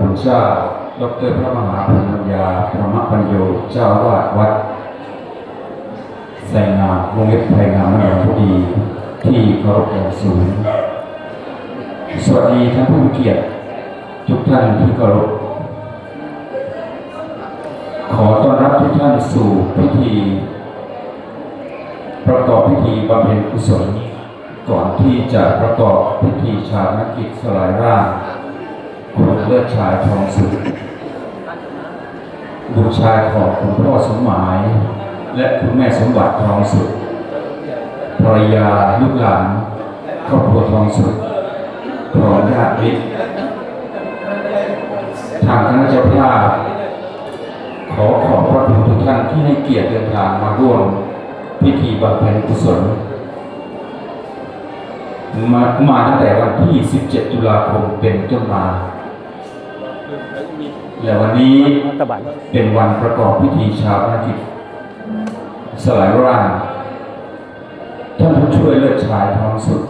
คุณเจ้า ดรพระมหาปัญญาพระมปัญโยเจ้าวาสวัดไสงงามวงเล็บไพงามนนทบุรีที่เคารพอย่างสูง สวัสดีท่านผู้มีเกียรติ ทุกท่านที่เคารพ ขอต้อนรับทุกท่านสู่พิธี ประกอบพิธีบำเพ็ญกุศล ก่อนที่จะประกอบพิธีชาปนกิจสลายร่าง คุณเลิศชายทองสุดบุตรชายของคุณพ่อสมหมาย และคุณแม่สมบัติทองสุดภรรยาลูกหลานครอบครัวทองสุดพร้อมญาติมิตรทางคณะเจ้าภาพขอขอบพระคุณทุกท่านที่ให้เกียรติเดินทางมาร่วมพิธีบำเพ็ญกุศลมามาตั้งแต่วันที่ 17 ตุลาคมเป็นต้นมา และวันนี้เป็นวันประกอบพิธีชาปนกิจสลายร่างท่านผู้ช่วยเลิศชายทองสุด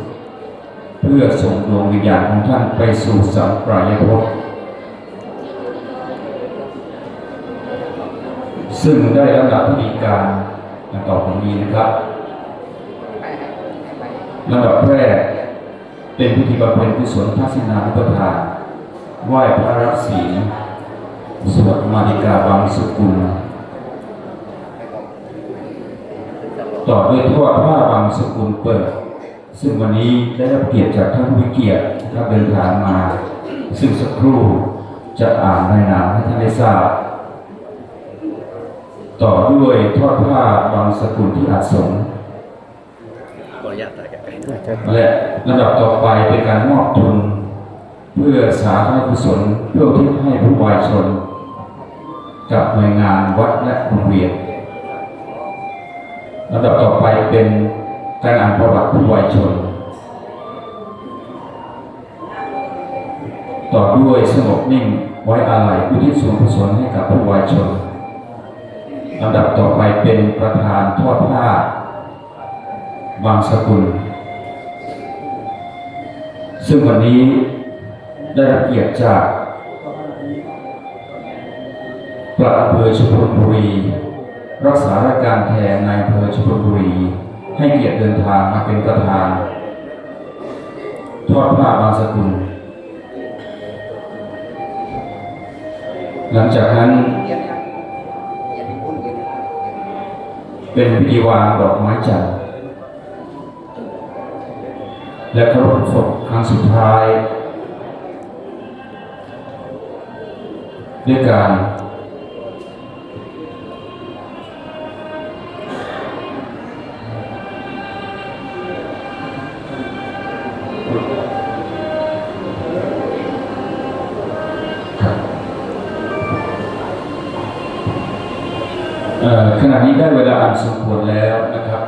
เพื่อส่งดวงวิญญาณของท่านไปสู่สัมปรายภพซึ่งได้ลำดับพิธีการดังต่อไปนี้นะครับลำดับแรกเป็นพิธีบำเพ็ญกุศลทัศนานุปทานไหว้พระรับศีล สวดมาริกาบางสุกุล ต่อด้วยทอดผ้าบางสกุลเปิด ซึ่งวันนี้ได้รับเกียรติจากท่านผู้มีเกียรตินะครับเดินทางมา ซึ่งสักครู่จะอ่านในนามให้ท่านได้ทราบ ต่อด้วยทอดผ้าบางสกุลที่อาสงฆ์ขออนุญาตถ่ายไกลๆและลำดับต่อไปเป็นการมอบทุน เพื่อสาธารณกุศลเพื่อที่ให้ผู้วายชน กับหน่วยงานวัดและโรงเรียนลำดับต่อไปเป็นการอ่านประวัติผู้วายชน ต่อด้วยสงบนิ่งไว้อาลัยอุทิศส่วนกุศลให้กับผู้วายชนลำดับต่อไปเป็นประธานทอดผ้าบางสกุล ซึ่งวันนี้ได้รับเกียรติจาก ปลัดอำเภอชุมพลบุรี รักษาราชการแทนนายอำเภอชุมพลบุรี ให้เกียรติเดินทางมาเป็นประธาน ทอดผ้าบางสกุล หลังจากนั้น เป็นพิธีวางดอกไม้จันทร์และเคารพศพครั้งสุดท้ายด้วยการ ขณะนี้ได้เวลาอันสมควรแล้วนะครับ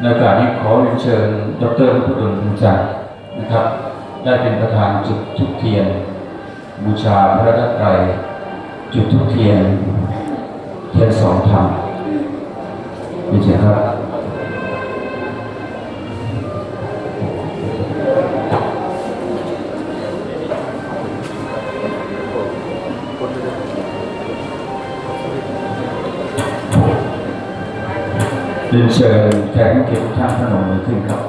ในโอกาสนี้ขอเรียนเชิญ ดรพุทธดลบุจันทร์นะครับ ได้เป็นประธานจุดทุกเทียน บูชาพระรัตนตรัยจุดทุกเทียน เทียนสองธรรมนี่เชิญครับ รียนเชิญแขกเกียรติทุกท่านพนมมือขึ้นครับ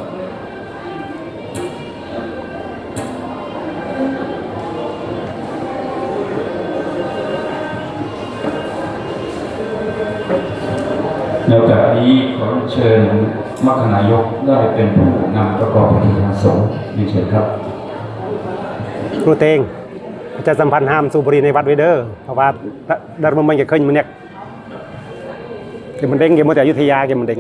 ในโอกาสนี้ขอเชิญมรรคนายกได้เป็นผู้นำประกอบพิธีทางสงฆ์เรีเชิญครับ ครูเตงจะสัมพันธ์ห้ามสูบบุหรี่ในวัดไวเด้อเพราะว่าดารมันมันจะขึ้นมันเนี่ย เกมมันเด้งเกมมันแต่อยุทธยาเกมมันเด้ง